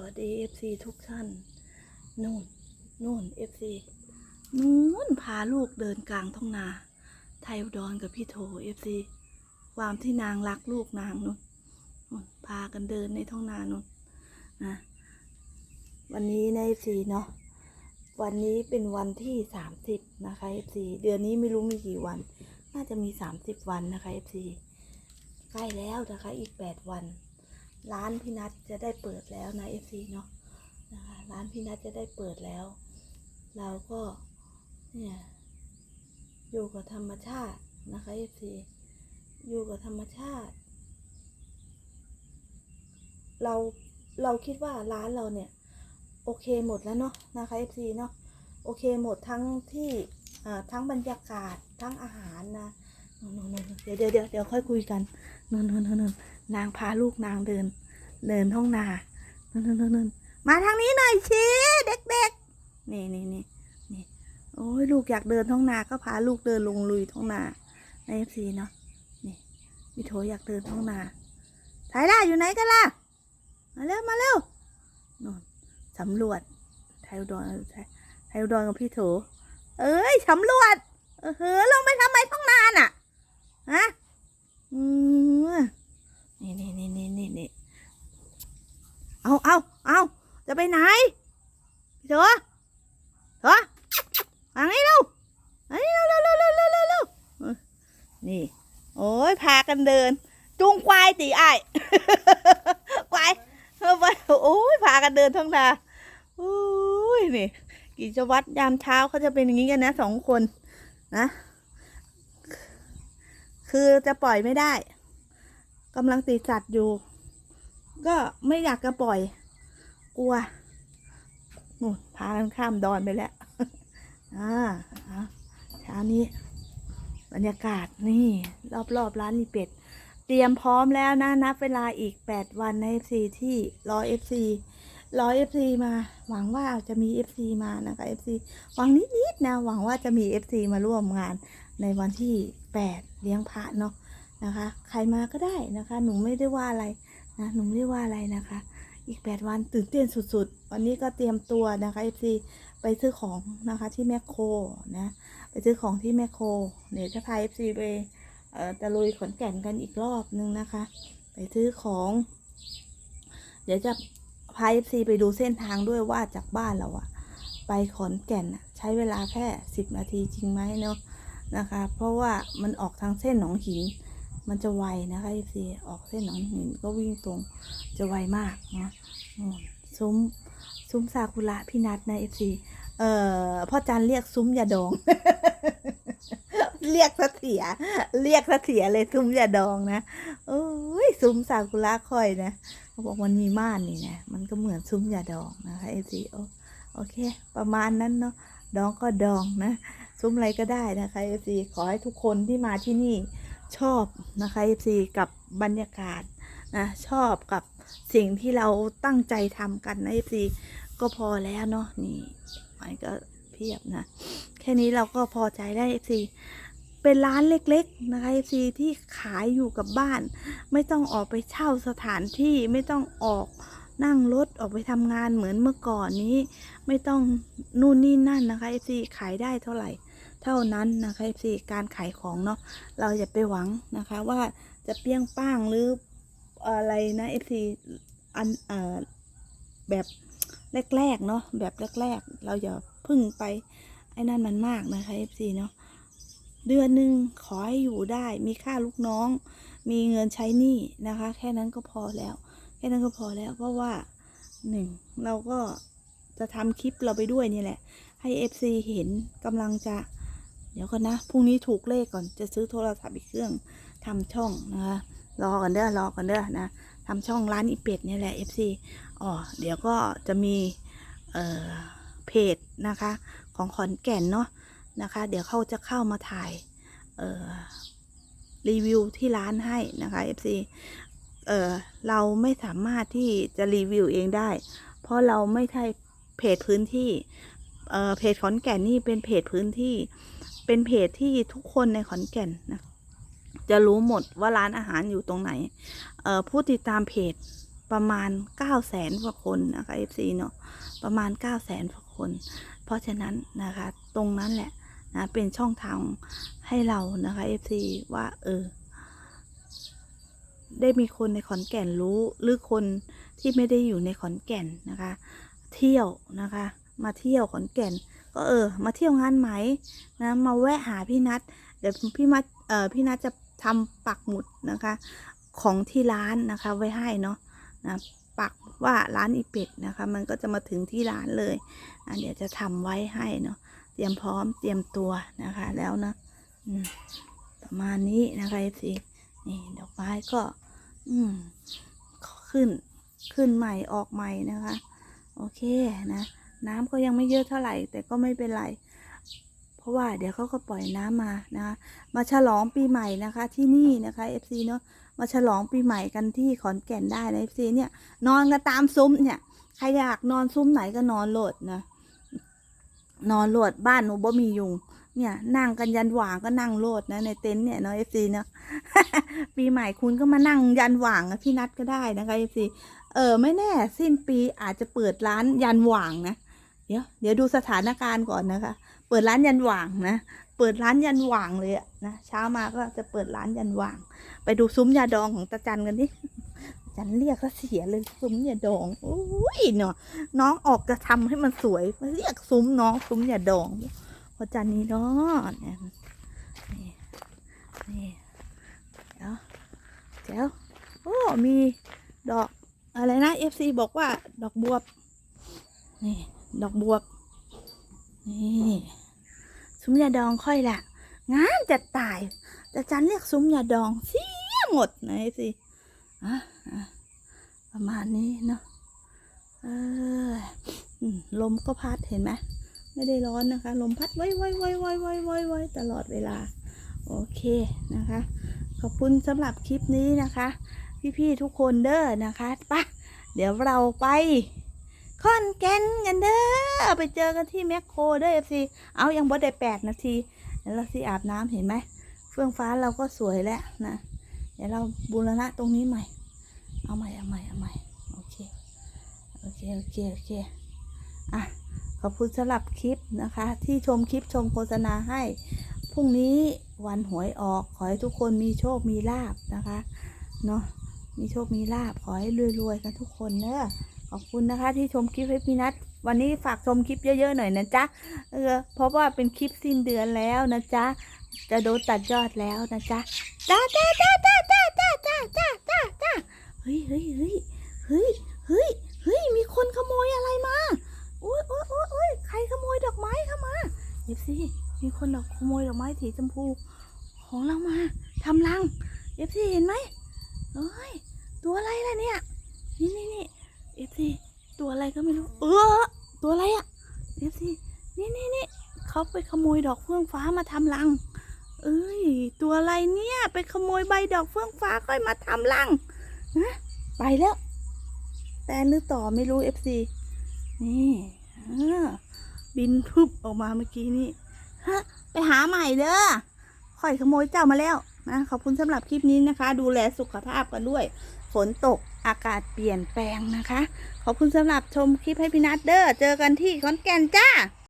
วัสดีเอฟซีทุกท่าน นู่นนู่นเอฟซีนู่นพาลูกเดินกลางท้องนา ไทยอุดรกับพี่โถเอฟซีความที่นางรักลูกนางนู่นพากันเดินในท้องนานู่นนะวันนี้ในเอฟซีเนาะวันนี้เป็นวันที่สามสิบนะคะเอฟซีเดือนนี้ไม่รู้มีกี่วัน น่าจะมีสามสิบวันนะคะเอฟซีใกล้แล้วนะคะอีกแปดวัน ร้านพี่นัทจะได้เปิดแล้วนะเอฟซีเนาะนะคะร้านพี่นัทจะได้เปิดแล้ว เราก็เนี่ยอยู่กับธรรมชาตินะคะเอฟซีอยู่กับธรรมชาติ เราเราคิดว่าร้านเราเนี่ย โอเคหมดแล้วเนาะนะคะเอฟซีเนาะโอเคหมดทั้งที่อ่าทั้งบรรยากาศทั้งอาหารนะ นู่นเดี๋ยวเดี๋ยวเดี๋ยวเดี๋ยวค่อยคุยกันนู่นๆๆๆนางพาลูกนางเดิน เดินท้องนานู่นนู่นนู่นมาทางนี้หน่อยชีเด็กๆนี่นี่นี่นี่โอ้ยลูกอยากเดินท้องนาก็พาลูกเดินลงลุยท้องนาในเอฟซีเนาะนี่มิโถอยากเดินท้องนาไทยล่าอยู่ไหนกันล่ะมาเร็วมาเร็วนู่นสำรวจไทยอุดรไทยไทยอุดรกับพี่โถ เอ้ยสำรวจเออเฮ้อลงไปทำไมท้องนาน่ะ ฮะ อืม นี่นี่นี่นี่นี่นี่เอาเอาเอาจะไปไหนพี่เถอะเถอะทางนี้เร็วอันนี้เร็วเร็วเร็วเร็วเร็วเร็วเร็วเออนี่ โอ้ยพากันเดินจูงควายตีไอ้ควายเออไปโอ้ยพากันเดินทั้งนาโอ้ยนี่กิจวัตรยามเช้าเขาจะเป็นอย่างนี้กันนะสองคนนะคือจะปล่อยไม่ได้กำลังติดสัตว์อยู่ ก็ไม่อยากจะปล่อย กลัวนู่นพากันข้ามดอนไปแล้วอ่าอะเช้านี้ บรรยากาศนี่รอบๆร้านนีเป็ด เตรียมพร้อมแล้วนะ นับเวลาอีก 8 วันใน FC ที่รอ FC รอ FC มา หวังว่าจะมี FC มานะคะ FC หวังนิดๆนะ หวังว่าจะมี FC มาร่วมงานในวันที่ 8 เลี้ยงพระเนาะนะคะ ใครมาก็ได้นะคะ หนูไม่ได้ว่าอะไรนะ หนูไม่ได้ว่าอะไรนะคะ อีก 8 วันตื่นเต้นสุดๆ วันนี้ก็เตรียมตัวนะคะ FC ไปซื้อของนะคะที่แมคโครนะไปซื้อของที่แมคโครเดี๋ยวจะพา FC ไปเอ่อตะลุยขอนแก่นกันอีกรอบนึงนะคะ ไปซื้อของ เดี๋ยวจะพา FC ไปดูเส้นทางด้วยว่าจากบ้านเราอะไปขอนแก่นใช้เวลาแค่ 10 นาทีจริงไหมเนาะนะคะ เพราะว่ามันออกทางเส้นหนองหิน มันจะไวนะคะ FC ออกเส้นหนองหินก็วิ่งตรงจะไวมากเนาะซุ้มซุ้มซากุระพี่นัทนะ FC เอ่อพ่อจันเรียกซุ้มยาดอง เรียกสะเถีย เรียกสะเถียเลยซุ้มยาดองนะโอ้ยซุ้มซากุระค่อยนะเขาบอกมันมีม่านนี่นะมันก็เหมือนซุ้มยาดองนะคะ FC โอโอเค ประมาณนั้นเนาะดองก็ดองนะ ซุ้มอะไรก็ได้นะคะ FC ขอให้ทุกคนที่มาที่นี่ ชอบนะคะ FC กับบรรยากาศนะชอบกับสิ่งที่เราตั้งใจทำกันนะ FC ก็พอแล้วเนาะนี่มันก็เพียบนะ แค่นี้เราก็พอใจได้ FC เป็นร้านเล็กๆนะคะ FC ที่ขายอยู่กับบ้าน ไม่ต้องออกไปเช่าสถานที่ไม่ต้องออกนั่งรถออกไปทำงานเหมือนเมื่อก่อนนี้ ไม่ต้องนู่นนี่นั่นนะคะ FC ขายได้เท่าไหร่ เท่านั้นนะคะ FC การขายของเนาะเราอย่าไปหวังนะคะว่าจะเปี้ยงป้างหรืออะไรนะ FC อันเอ่อแบบแรกๆเนาะแบบแรกๆ เราอย่าพึ่งไปไอ้นั่นมันมากนะคะ FC เนาะเดือนหนึ่งขอให้อยู่ได้ มีค่าลูกน้อง มีเงินใช้หนี้นะคะ แค่นั้นก็พอแล้ว แค่นั้นก็พอแล้ว เพราะว่าหนึ่งเราก็จะทำคลิปเราไปด้วยนี่แหละ ให้ FC เห็นกำลังจะ เดี๋ยวก่อนนะพรุ่งนี้ถูกเลขก่อนจะซื้อโทรศัพท์อีกเครื่องทำช่องนะคะรอกันเด้อรอกันเด้อนะทำช่องร้านอีเป็ดนี่แหละ FC อ๋อเดี๋ยวก็จะมีเอ่อเพจนะคะ ของขอนแก่นเนาะนะคะ เดี๋ยวเขาจะเข้ามาถ่ายเอ่อรีวิวที่ร้านให้นะคะ FC เอ่อเราไม่สามารถที่จะรีวิวเองได้ เพราะเราไม่ใช่เพจพื้นที่เอ่อเพจขอนแก่นนี่เป็นเพจพื้นที่ เป็นเพจที่ทุกคนในขอนแก่นนะจะรู้หมดว่าร้านอาหารอยู่ตรงไหนเผู้ติดตามเพจประมาณ 9 0 0แสนกว่าคนนะคะ FC เนาะประมาณ 9 0 0แสนกว่าคน เพราะฉะนั้นนะคะตรงนั้นแหละนะเป็นช่องทางให้เรานะคะ FC ว่าเออได้มีคนในขอนแก่นรู้หรือคนที่ไม่ได้อยู่ในขอนแก่นนะคะ เที่ยวนะคะ มาเที่ยวขอนแก่น ก็เออ มาเที่ยวงานไหมนะมาแวะหาพี่นัทเดี๋ยวพี่มัดเอ่อพี่นัทจะทำปักหมุดนะคะ ของที่ร้านนะคะ ไว้ให้เนาะนะปักว่าร้านอีเป็ดนะคะ มันก็จะมาถึงที่ร้านเลยนะเดี๋ยวจะทำไว้ให้เนาะเตรียมพร้อมเตรียมตัวนะคะแล้วนะอืประมาณนี้นะคะเอฟซีนี่ดอกไม้ก็ อืมขึ้นขึ้นใหม่ออกใหม่นะคะ โอเคนะ น้ำก็ยังไม่เยอะเท่าไหร่ แต่ก็ไม่เป็นไร เพราะว่าเดี๋ยวเขาก็ปล่อยน้ำมานะคะมาฉลองปีใหม่นะคะที่นี่นะคะ FC เนาะมาฉลองปีใหม่กันที่ขอนแก่นได้นะ FC เนี่ยนอนกันตามซุ้มเนี่ยใครอยากนอนซุ้มไหนก็นอนโหลดนะนอนโหลดบ้านหนูบ่มียุงเนี่ยนั่งกันยันหว่างก็นั่งโหลดนะในเต็นท์เนี่ยเนาะ FC เนาะปีใหม่คุณก็มานั่งยันหว่างพี่นัดก็ได้นะคะ FC เออไม่แน่ สิ้นปีอาจจะเปิดร้านยันหว่างนะ ดี๋ยวเดี๋ยวดูสถานการณ์ก่อนนะคะ เปิดร้านยันหว่างนะ เปิดร้านยันหว่างเลยอะนะ เช้ามาก็จะเปิดร้านยันหว่าง ไปดูซุ้มยาดองของตาจันกันดิจันเรียกก็เสียเลยซุ้มยาดองโอ้ยเนาะน้องออกจะทำให้มันสวยเรียกซุ้มน้องซุ้มยาดองพอจันนี้เนาะเนี่ยนี่เดี๋ยวเดี๋ยวโอ้มีดอกอะไรนะ FC บอกว่าดอกบวบนี่ ดอกบวบนี่ซุ้มยาดองค่อยละงามจะตายแต่จันเรียกซุ้มยาดองเสียหมดไหนสิอะอะประมาณนี้เนาะเออลมก็พัดเห็นไหมไม่ได้ร้อนนะคะ ลมพัดไว้ไว้ไว้ไว้ไว้ไว้ไว้ตลอดเวลา โอเคนะคะ ขอบคุณสำหรับคลิปนี้นะคะ พี่ๆทุกคนเด้อนะคะปะเดี๋ยวเราไป คอนแกนกันเด้อไปเจอกันที่แมคโครเด้อเอฟซีเอายังบ่ได้แปดนาทีเดี๋ยวเราสิอาบน้ำเห็นไหมเฟื่องฟ้าเราก็สวยแล้วนะเดี๋ยวเราบูรณะตรงนี้ใหม่ เอาใหม่เอาใหม่เอาใหม่โอเคโอเคโอเคโอเคอะขอบคุณสำหรับคลิปนะคะ ที่ชมคลิปชมโฆษณาให้พรุ่งนี้วันหวยออกขอให้ทุกคนมีโชคมีลาบนะคะเนาะมีโชคมีลาบขอให้รวยๆกันทุกคนเนอะ ขอบคุณนะคะที่ชมคลิปให้พี่นัทวันนี้ฝากชมคลิปเยอะๆหน่อยนะจ๊ะเออเพราะว่าเป็นคลิปสิ้นเดือนแล้วนะจ๊ะจะโดนตัดยอดแล้วนะจ๊ะจ้าจ้าจ้าจ้าจ้าจ้าจ้าจ้าจ้าจ้าเฮ้ยเฮ้ยเฮ้ยเฮ้ยเฮ้ยเฮ้ยมีคนขโมยอะไรมาโอ้ยโอ้ยโอ้ยโอ้ยใครขโมยดอกไม้เข้ามาเอฟซีมีคนดอกขโมยดอกไม้สีชมพู ของเรามาทำรังเอฟซีเห็นไหมเอ้ยตัวอะไรล่ะเนี่ยนี่นี่นี่ ซีตัวอะไรก็ไม่รู้ เออ ตัวอะไรอะเอฟซีนี่นี่นี่เขาไปขโมยดอกเฟื่องฟ้ามาทำรัง เอ้ย ตัวอะไรเนี่ย ไปขโมยใบดอกเฟื่องฟ้าค่อยมาทำรังนะไปแล้ว แต่หรือต่อไม่รู้เอฟซีนี่อ่าบินพึบออกมาเมื่อกี้นี่ฮะไปหาใหม่เด้อค่อยขโมยเจ้ามาแล้วนะขอบคุณสำหรับคลิปนี้นะคะ ดูแลสุขภาพกันด้วย ฝนตก อากาศเปลี่ยนแปลงนะคะ ขอบคุณสำหรับชมคลิปให้พี่นัทเด้อเจอกันที่ขอนแก่นจ้า